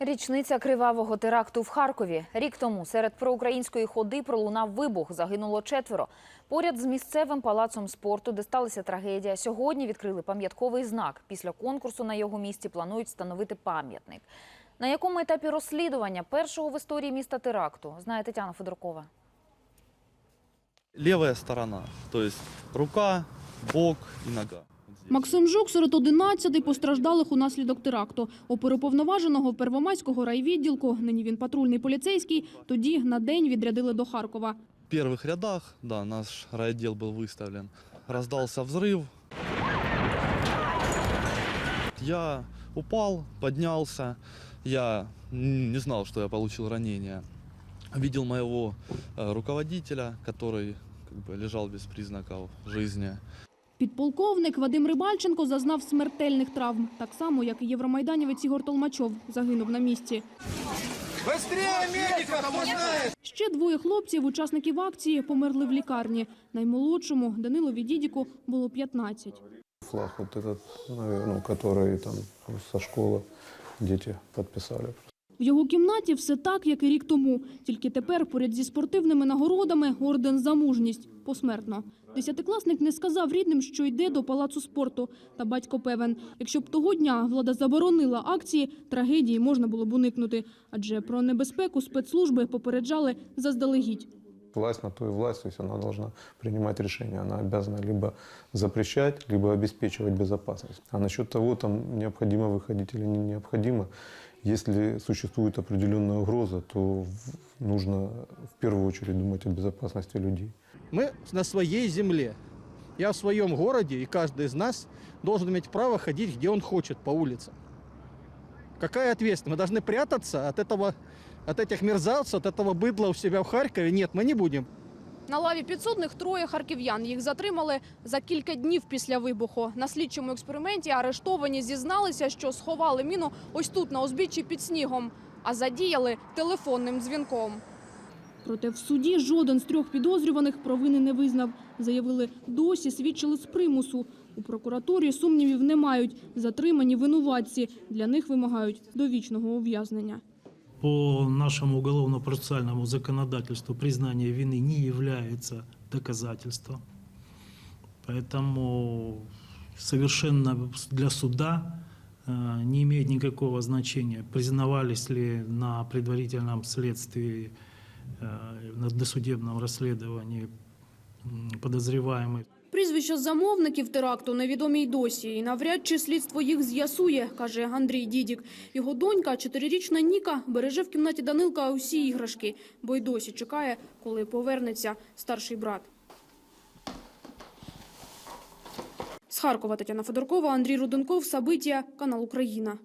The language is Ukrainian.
Річниця кривавого теракту в Харкові. Рік тому серед проукраїнської ходи пролунав вибух. Загинуло четверо. Поряд з місцевим палацом спорту, де сталася трагедія, сьогодні відкрили пам'ятковий знак. Після конкурсу на його місці планують встановити пам'ятник. На якому етапі розслідування першого в історії міста теракту знає Тетяна Федоркова. левая сторона, то есть рука, бок и нога. Вот здесь. Максим Жук серед 11 постраждалих унаслідок теракту. Оперуповноваженого Первомайського райвідділку, нині він патрульний поліцейський, тоді на день відрядили до Харкова. В первых рядах, да, наш райотдел был выставлен. Раздался взрыв. Я упал, поднялся. Я м, не знал, что я получил ранение. Видел моего э, руководителя, который как бы, лежал без признаков жизни. Підполковник Вадим Рибальченко зазнав смертельних травм, так само, як і євромайданівець Ігор Толмачов загинув на місці. Быстрее медиков, кто знает! Ще двоє хлопців, учасників акції, померли в лікарні. Наймолодшому Данилові Дідіку було 15. Флаг вот этот, ну, который там со школы дети подписали. В його кімнаті все так, як і рік тому. Тільки тепер поряд зі спортивними нагородами орден за мужність посмертно. Десятикласник не сказав рідним, що йде до палацу спорту. Та батько певен, якщо б того дня влада заборонила акції, трагедії можна було б уникнути. Адже про небезпеку спецслужби попереджали заздалегідь. Власть на то и власть, то есть она должна принимать решения. Она обязана либо запрещать, либо обеспечивать безопасность. А насчет того, там необходимо выходить или не необходимо, если существует определенная угроза, то нужно в первую очередь думать о безопасности людей. Мы на своей земле. Я в своем городе, и каждый из нас должен иметь право ходить, где он хочет, по улицам. Какая ответственность? Мы должны прятаться от этого, от этих мерзавцев, от этого быдла у себя в Харькове? Нет, мы не будем. На лаві підсудних троє харків'ян. Їх затримали за кілька днів після вибуху. На слідчому експерименті арештовані зізналися, що сховали міну ось тут, на узбіччі під снігом, а задіяли телефонним дзвінком. Проте в суді жоден з трьох підозрюваних провини не визнав. Заявили, досі свідчили з примусу. У прокуратурі сумнівів не мають. Затримані винуватці. Для них вимагають довічного ув'язнення. По нашему уголовно-процессуальному законодательству признание вины не является доказательством. Поэтому совершенно для суда э, не имеет никакого значения, признавались ли на предварительном следствии, э, на досудебном расследовании подозреваемый. Прізвища замовників теракту невідомі й досі, і навряд чи слідство їх з'ясує, каже Андрій Дідік. Його донька, чотирирічна Ніка, береже в кімнаті Данилка усі іграшки, бо й досі чекає, коли повернеться старший брат. З Харкова Тетяна Федоркова, Андрій Руденков, Сабиття, канал Україна.